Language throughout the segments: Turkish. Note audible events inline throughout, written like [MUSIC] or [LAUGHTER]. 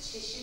çeşidi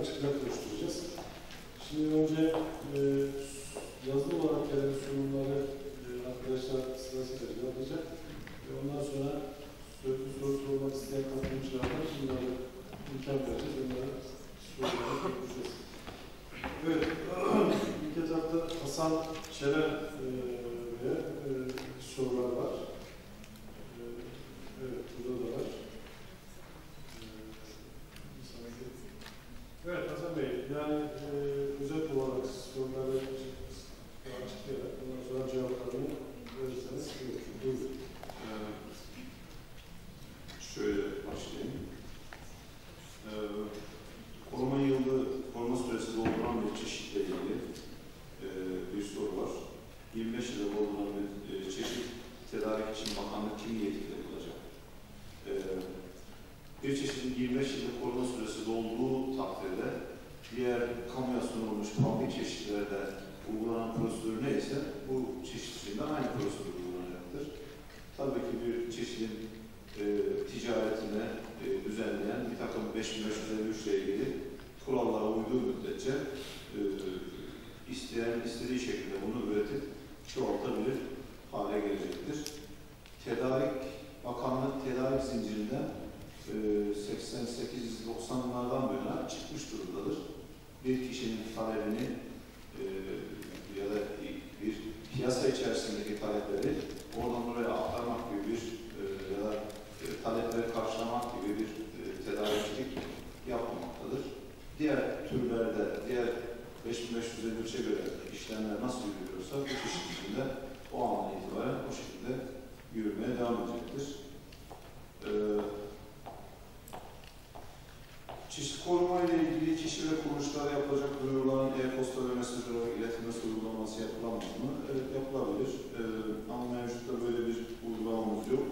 açıklık oluşturacağız. Şimdi önce e, yazılı olarak gelen sunumları e, arkadaşlar sırasıyla cevaplayacak. Ve ondan sonra sözlü soru sormak isteyen katılımcılardan bunları imkan vereceğiz. Onlara soruları bekleyeceğiz. Evet, ilk etapta Hasan Çelen e, ve e, sorular var. E, evet, burada da var. E, sanki Evet Hasan Bey, yani e, özet olarak soruları açıklayarak ondan sonra cevaplarını verirseniz buyurun. buyurun. Ee, şöyle başlayayım. Ee, koruma yılı, koruma süresi dolduran bir çeşitle ilgili e, bir soru var. 25 yıla dolduran bir e, çeşit tedarik için bakanlık kim yetkili kılacak? Ee, bir çeşidin 25 yıllık koruma süresi dolduğu takdirde diğer kamuya sunulmuş publik çeşitlerde uygulanan prosedür neyse bu de aynı prosedür uygulanacaktır. Tabii ki bir çeşidin e, ticaretine e, düzenleyen bir takım 5553 ile ilgili kurallara uyduğu müddetçe e, isteyen istediği şekilde bunu üretip çoğaltabilir hale gelecektir. Tedarik, bakanlık tedarik zincirinden e, 88-90'lardan bu yana çıkmış durumdadır. Bir kişinin talebini e, ya da bir piyasa içerisindeki talepleri oradan oraya aktarmak gibi bir e, ya da e, talepleri karşılamak gibi bir e, tedarikçilik yapmamaktadır. Diğer türlerde, diğer 5553'e göre işlemler nasıl yürüyorsa bu çeşit içinde o andan itibaren o şekilde yürümeye devam edecektir. Ee, çeşit koruma ile ilgili kişi ve kuruluşlara yapılacak duyuruların e-posta ve mesaj olarak iletilmesi uygulaması yapılamaz mı? Evet, yapılabilir. Ee, ama mevcutta böyle bir uygulamamız yok.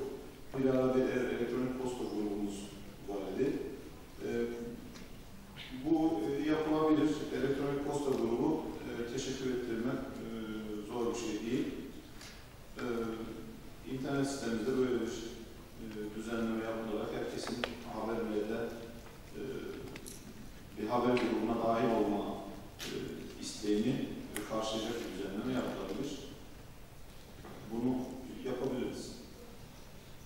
Bir ara bir e- elektronik posta grubumuz var idi. Ee, bu e, yapılabilir. Elektronik posta grubu e, teşekkür ettirmek e, zor bir şey değil. E, internet sitemizde böyle bir e, düzenleme yapılarak herkesin haberlerde e, bir haber grubuna dahil olma e, isteğini karşılayacak bir düzenleme yapılabilir. Bunu yapabiliriz.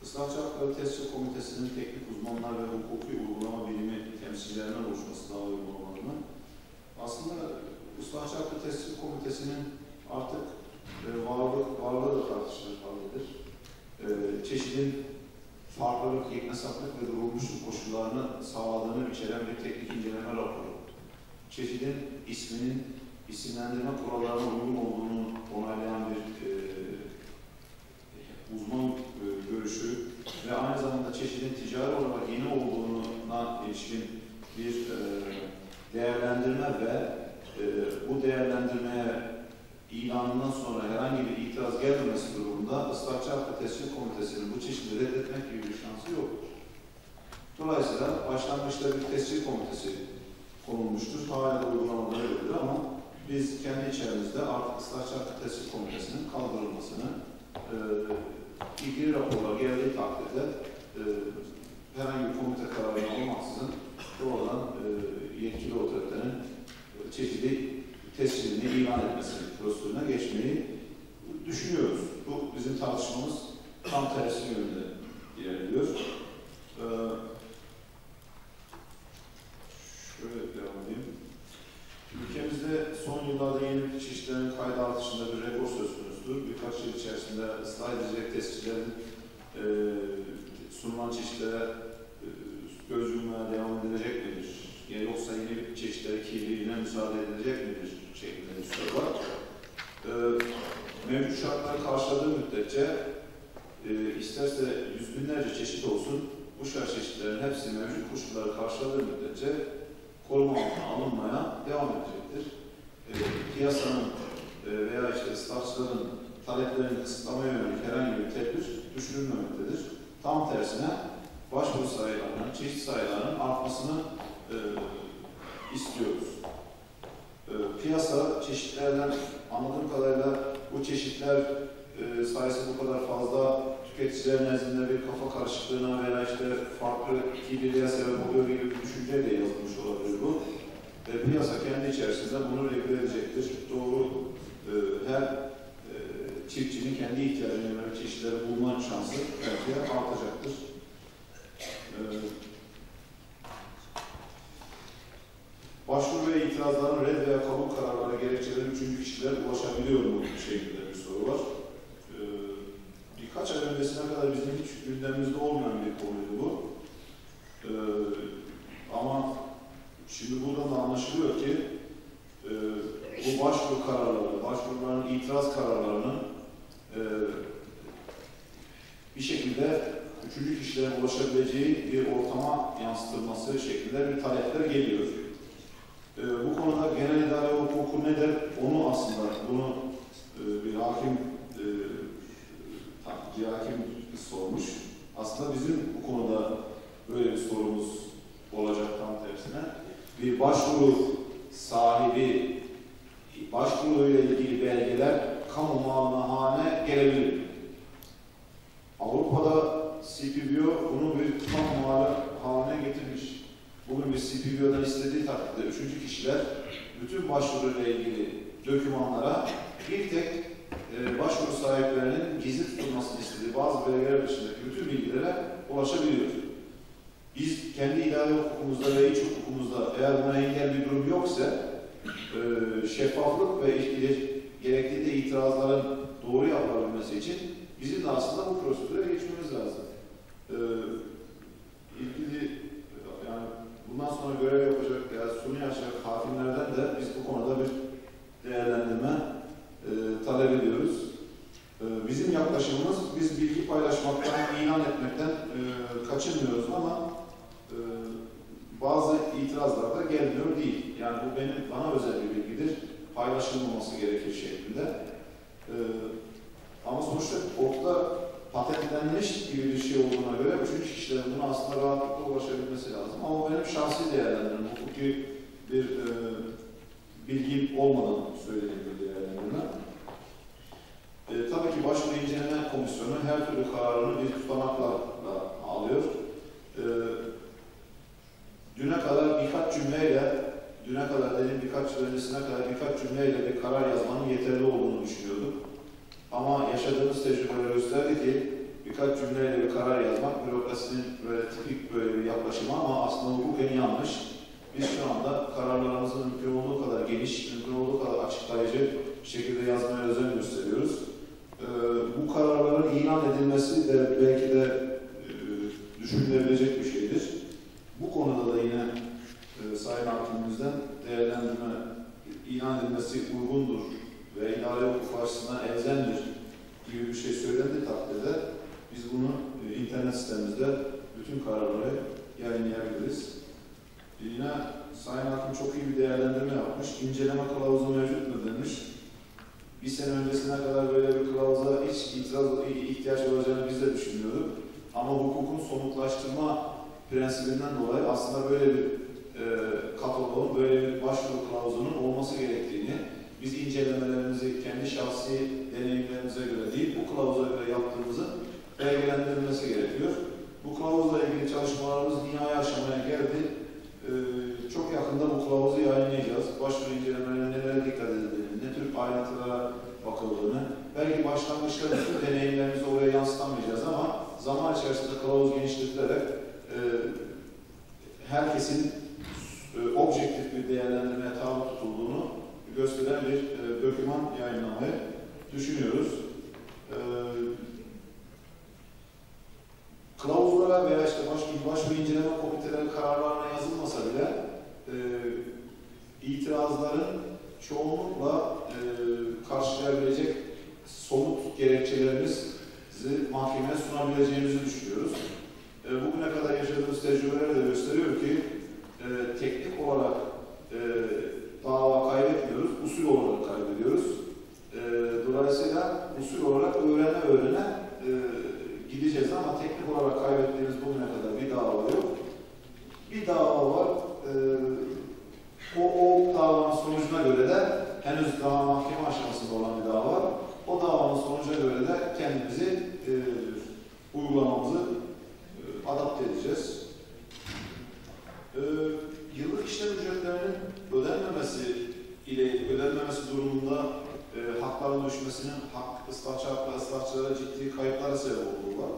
Islahatçı Hakları Tescil Komitesi'nin teknik uzmanlar ve hukuki uygulama bilimi temsilcilerinden oluşması daha uygun olmalı. Aslında Islahatçı Hakları Tescil Komitesi'nin artık e, varlık, varlığı da tartışılır haldedir. E, çeşidin farklılık, yeknesaklık ve durulmuşluk koşullarını sağladığını içeren bir teknik inceleme raporu. Çeşidin isminin isimlendirme kurallarına uygun olduğunu onaylayan bir e, uzman e, görüşü ve aynı zamanda çeşidin ticari olarak yeni olduğuna ilişkin bir e, değerlendirme ve e, bu değerlendirmeye ilanından sonra herhangi bir itiraz gelmemesi durumunda ıslahçı hakkı tescil komitesinin bu çeşidi reddetmek gibi bir şansı yoktur. Dolayısıyla başlangıçta bir tescil komitesi konulmuştur. Hala da uygulamaları öyledir ama biz kendi içerimizde artık ıslahçı tescil komitesinin kaldırılmasını e, ilgili raporlar geldiği takdirde e, herhangi bir komite kararı olmaksızın doğrudan e, yetkili otoritenin çeşitli tescilini ilan etmesi prosedürüne geçmeyi düşünüyoruz. Bu bizim tartışmamız tam tersi yönde ilerliyor. Ee, şöyle devam edeyim. Ülkemizde son yıllarda yeni çeşitlerin kayda artışında bir rekor söz konusudur. Birkaç içerisinde ıslah edilecek tescillerin e, sunulan çeşitlere e, göz yummaya devam edilecek midir? Ya yoksa yeni bir çeşitleri kirliliğine müsaade edilecek midir? şeklinde bir soru var. E, mevcut şartları karşıladığı müddetçe e, isterse yüz binlerce çeşit olsun, bu şart çeşitlerin hepsi mevcut koşulları karşıladığı müddetçe koruma alınmaya devam edecektir. E, piyasanın e, veya işte ıslatçıların taleplerini kısıtlamaya yönelik herhangi bir tedbir düşünülmemektedir. Tam tersine başvuru sayılarının, çeşit sayılarının artmasını e, istiyoruz. E, piyasa çeşitlerden anladığım kadarıyla bu çeşitler e, sayısı bu kadar fazla tüketiciler nezdinde bir kafa karışıklığına veya işte farklı kirliliğe sebep oluyor gibi bir düşünceyle yazılmış olabilir bu. E, piyasa kendi içerisinde bunu regüle edecektir. Doğru e, her çiftçinin kendi ihtiyacına yönelik çeşitleri bulma şansı de artacaktır. E, başvuru ve itirazların red veya kabul kararları gerekçeleri üçüncü kişiler ulaşabiliyor mu şeklinde bir soru var. E, birkaç ay öncesine kadar bizim hiç gündemimizde olmayan bir konuydu bu. E, ama şimdi buradan da anlaşılıyor ki e, bu başvuru kararları, başvuruların itiraz kararlarının e, bir şekilde üçüncü kişilerin ulaşabileceği bir ortama yansıtılması şeklinde bir talepler geliyor. E, bu konuda genel idare hukuku ne der? Onu aslında, bunu e, bir hakim, e, bir hakim sormuş. Aslında bizim bu konuda böyle bir sorumuz olacak tam tersine. Bir başvuru sahibi, başvuruyla ilgili belgeler kamu malına haline İstediği takdirde üçüncü kişiler bütün başvuruyla ilgili dokümanlara bir tek e, başvuru sahiplerinin gizli tutulmasını istediği bazı belgeler dışındaki bütün bilgilere ulaşabiliyor. Biz kendi idare hukukumuzda ve iç hukukumuzda eğer buna engel bir durum yoksa e, şeffaflık ve ilgili gerektiğinde itirazların doğru yapılabilmesi için bizim de aslında bu prosedüre geçmemiz lazım. E, ilgili yani bundan sonra görev sunu yaşayacak hakimlerden de biz bu konuda bir değerlendirme e, talep ediyoruz. E, bizim yaklaşımımız biz bilgi paylaşmaktan, ilan etmekten e, kaçınmıyoruz ama e, bazı itirazlar da gelmiyor değil. Yani bu benim bana özel bir bilgidir. Paylaşılmaması gerekir şeklinde. E, ama sonuçta ortada patentlenmiş gibi bir şey olduğuna göre üçüncü kişilerin buna aslında rahatlıkla ulaşabilmesi lazım. Ama benim şahsi değerlendirmem, hukuki bir e, bilgim olmadan söylediğim bir değerlendirme. E, tabii ki başvuru inceleme komisyonu her türlü kararını bir tutanakla alıyor. E, düne kadar birkaç cümleyle, düne kadar dediğim birkaç yıl öncesine kadar birkaç cümleyle bir karar yazmanın yeterli olduğunu düşünüyorduk. Ama yaşadığımız tecrübeler gösterdi ki birkaç cümleyle bir karar yazmak bürokrasinin böyle tipik böyle bir yaklaşımı ama aslında hukuken yanlış. Biz şu anda kararlarımızı mümkün olduğu kadar geniş, mümkün olduğu kadar açıklayıcı bir şekilde yazmaya özen gösteriyoruz. Ee, bu kararların ilan edilmesi de belki de e, düşünülebilecek bir şeydir. Bu konuda da yine e, Sayın Hakimimizden değerlendirme ilan edilmesi uygundur ve idare hukuku açısından elzemdir gibi bir şey söylendiği takdirde biz bunu e, internet sitemizde bütün kararları yayınlayabiliriz. Yine Sayın Hakim çok iyi bir değerlendirme yapmış. İnceleme kılavuzu mevcut mu demiş. Bir sene öncesine kadar böyle bir kılavuza hiç itiraz ihtiyaç olacağını biz de düşünüyorduk. Ama hukukun somutlaştırma prensibinden dolayı aslında böyle bir e, kataloğun, böyle bir başvuru kılavuzunun olması gerektiğini, biz incelemelerimizi kendi şahsi deneyimlerimize göre değil, bu kılavuza göre yaptığımızı belgelendirilmesi gerekiyor. Bu kılavuzla ilgili çalışmalarımız nihai aşamaya geldi. Ee, çok yakında bu kılavuzu yayınlayacağız. Başvuru incelemelerine nelere dikkat edildiğini, ne tür ayrıntılara bakıldığını, bütün deneyimlerimizi oraya yansıtamayacağız ama zaman içerisinde kılavuz genişletilerek e, herkesin e, objektif bir değerlendirmeye tabi tutulduğunu gösteren bir e, doküman yayınlamayı düşünüyoruz. E, kılavuzlara veya işte baş, başvuru inceleme komiteleri kararlarına yazılmasa bile e, itirazların çoğunlukla mahkemeye sunabileceğimizi düşünüyoruz. E, bugüne kadar yaşadığımız tecrübeler de gösteriyor ki e, teknik olarak e, dava kaybetmiyoruz, usul olarak kaybediyoruz. E, dolayısıyla usul olarak öğrene öğrene e, gideceğiz ama teknik olarak kaybettiğimiz bugüne kadar bir dava yok. Bir dava var. E, o, o davanın sonucuna göre de henüz daha mahkeme aşamasında olan bir dava var. o davanın sonucuna göre de kendimizi e, uygulamamızı e, adapte edeceğiz. E, yıllık işlem ücretlerinin ödenmemesi ile ödenmemesi durumunda e, hakların düşmesinin hak ıslahçı haklı ıslahçılara ciddi kayıplara sebep olduğu var.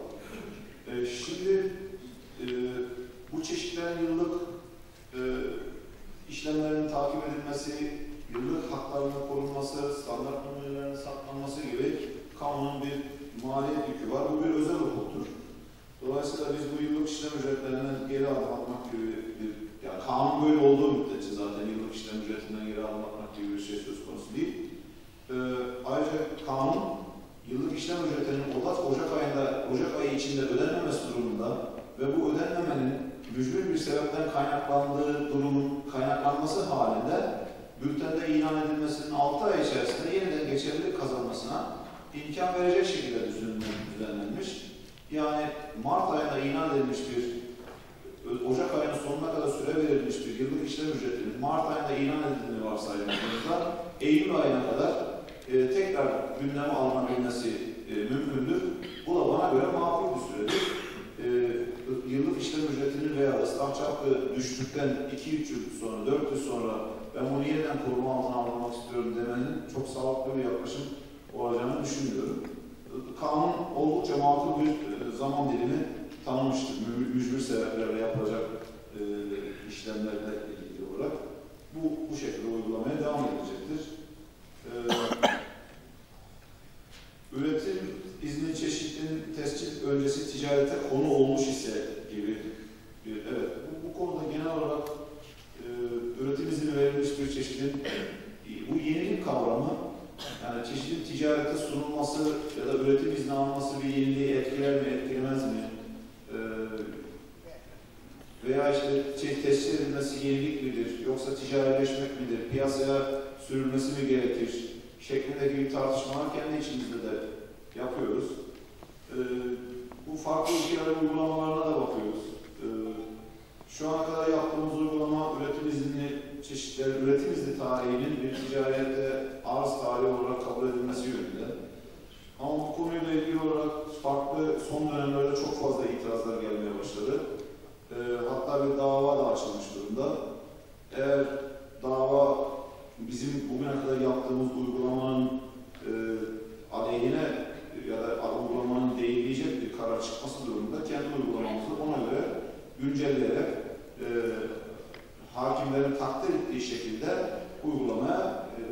E, şimdi e, bu çeşitlerin yıllık e, işlemlerin takip edilmesi, yıllık haklarının korunması, standart numaralarının saklanması gibi kanunun bir maliyet yükü var. Bu bir özel hukuktur. Dolayısıyla biz bu yıllık işlem ücretlerinden geri adım atmak gibi bir, yani kanun böyle olduğu müddetçe zaten yıllık işlem ücretinden geri atmak gibi bir şey söz konusu değil. Ee, ayrıca kanun yıllık işlem ücretlerinin Ocak, Ocak ayında, Ocak ayı içinde ödenmemesi durumunda ve bu ödenmemenin mücbir bir sebepten kaynaklandığı durumun kaynaklanması halinde bültende ilan edilmesinin 6 ay içerisinde yeniden geçerlilik kazanmasına imkan verecek şekilde düzenlen- düzenlenmiş. Yani Mart ayında ilan edilmiş bir Ocak ayının sonuna kadar süre verilmiş bir yıllık işlem ücretinin Mart ayında ilan edildiğini varsayıldığında Eylül ayına kadar e, tekrar gündeme alınabilmesi e, mümkündür. Bu da bana göre makul bir süredir. E, yıllık işlem ücretinin veya ıslahçı hakkı düştükten 2-3 yıl sonra, 4 yıl sonra ben bunu yeniden koruma altına almak istiyorum demenin çok sağlıklı bir yaklaşım olacağını düşünmüyorum. Kanun oldukça makul bir e, zaman dilimi tanımıştır. Mü- Mücbir sebeplerle yapılacak e, işlemlerle ilgili olarak. Bu, bu şekilde uygulamaya devam edilecektir. E, [COUGHS] üretim izni çeşitlinin tescil öncesi ticarete konu olmuş ise gibi bir, evet bu, bu konuda genel olarak e, üretim izni verilmiş bir çeşidin [COUGHS] bu yenilik kavramı yani çeşitli ticarete sunulması ya da üretim izni alması bir yeniliği etkiler mi, etkilemez mi? Şey, tescil edilmesi yenilik midir, yoksa ticarileşmek midir, piyasaya sürülmesi mi gerekir şeklindeki bir tartışmalar kendi içimizde de yapıyoruz. Ee, bu farklı ülkelerin uygulamalarına da bakıyoruz. Ee, şu ana kadar yaptığımız uygulama üretim izni çeşitleri, üretim izni tarihinin bir ticarette arz tarihi olarak kabul edilmesi yönünde. Ama bu konuyla ilgili olarak farklı son dönemlerde çok fazla itirazlar gelmeye başladı. Ee, hatta bir dava da açılmış durumda. Eğer dava bizim bugüne kadar yaptığımız uygulamanın e, aleyhine ya da uygulamanın değilleyecek bir karar çıkması durumunda kendi uygulamamızı ona göre güncelleyerek e, hakimlerin takdir ettiği şekilde uygulamaya e,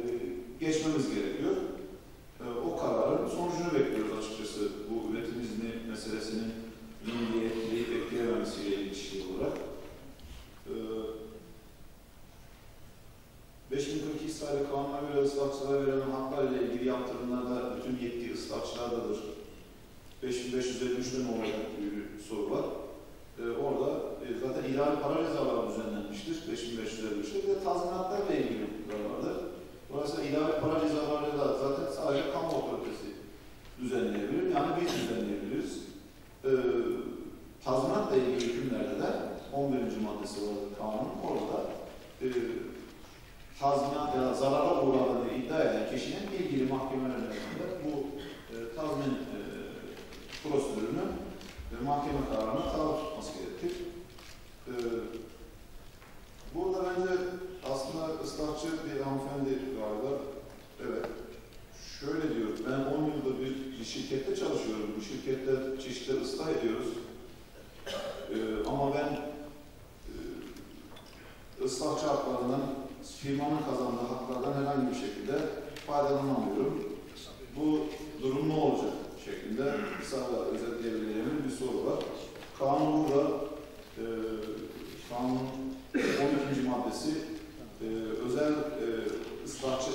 geçmemiz gerekiyor. E, o kararın sonucunu bekliyoruz açıkçası bu üretim izni meselesinin yeniliğe etkileyip etkileyememesiyle ilişkili olarak. E, 5042 sayılı kanuna göre ıslahçılara verilen haklar ile ilgili yaptırımlarda bütün yetki ıslahçılardadır. 5553'te mi olacak gibi bir soru var. Ee, orada e, zaten idari para cezaları düzenlenmiştir 5553'te. Bir de tazminatlarla ilgili hukuklar vardır. Dolayısıyla idari para cezaları da zaten sadece kamu otoritesi düzenleyebilir. Yani biz düzenleyebiliriz. Ee, tazminatla ilgili hükümlerde de 11. maddesi var kanunun. Orada e, tazminat ya zarara uğradığını iddia eden kişinin ilgili mahkemeler önünde bu e, tazmin e, prosedürünü ve mahkeme kararına tabi tutması gerekir. E, burada bence aslında ıslahçı bir hanımefendi vardı. Evet. Şöyle diyor, ben 10 yıldır bir, bir şirkette çalışıyorum. Bu şirkette çeşitli ıslah ediyoruz. E, ama ben e, ıslahçı haklarından firmanın kazandığı haklardan herhangi bir şekilde faydalanamıyorum. Bu durum ne olacak şeklinde kısa da özetleyebileceğimiz bir soru var. Kanun burada e, kanun 12. maddesi e, özel e, ıslahçı,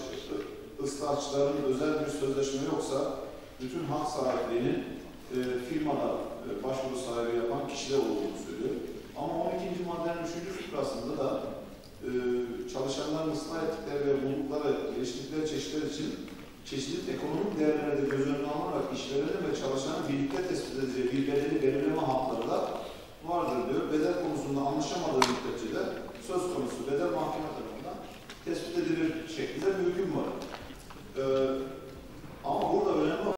ıslahçıların özel bir sözleşme yoksa bütün hak sahipliğinin e, firmada e, başvuru sahibi yapan kişiler olduğunu söylüyor. Ama 12. maddenin 3. fıkrasında da e, çalışanların ıslah ettikleri ve buldukları, geliştirdikleri çeşitler için çeşitli ekonomik değerlerde göz önüne alınarak işverenin ve çalışanın birlikte tespit edeceği bir bedeli belirleme hakları da vardır diyor. Bedel konusunda anlaşamadığı müddetçe de söz konusu bedel mahkeme tarafından tespit edilir şeklinde hüküm var. en gros, on va vraiment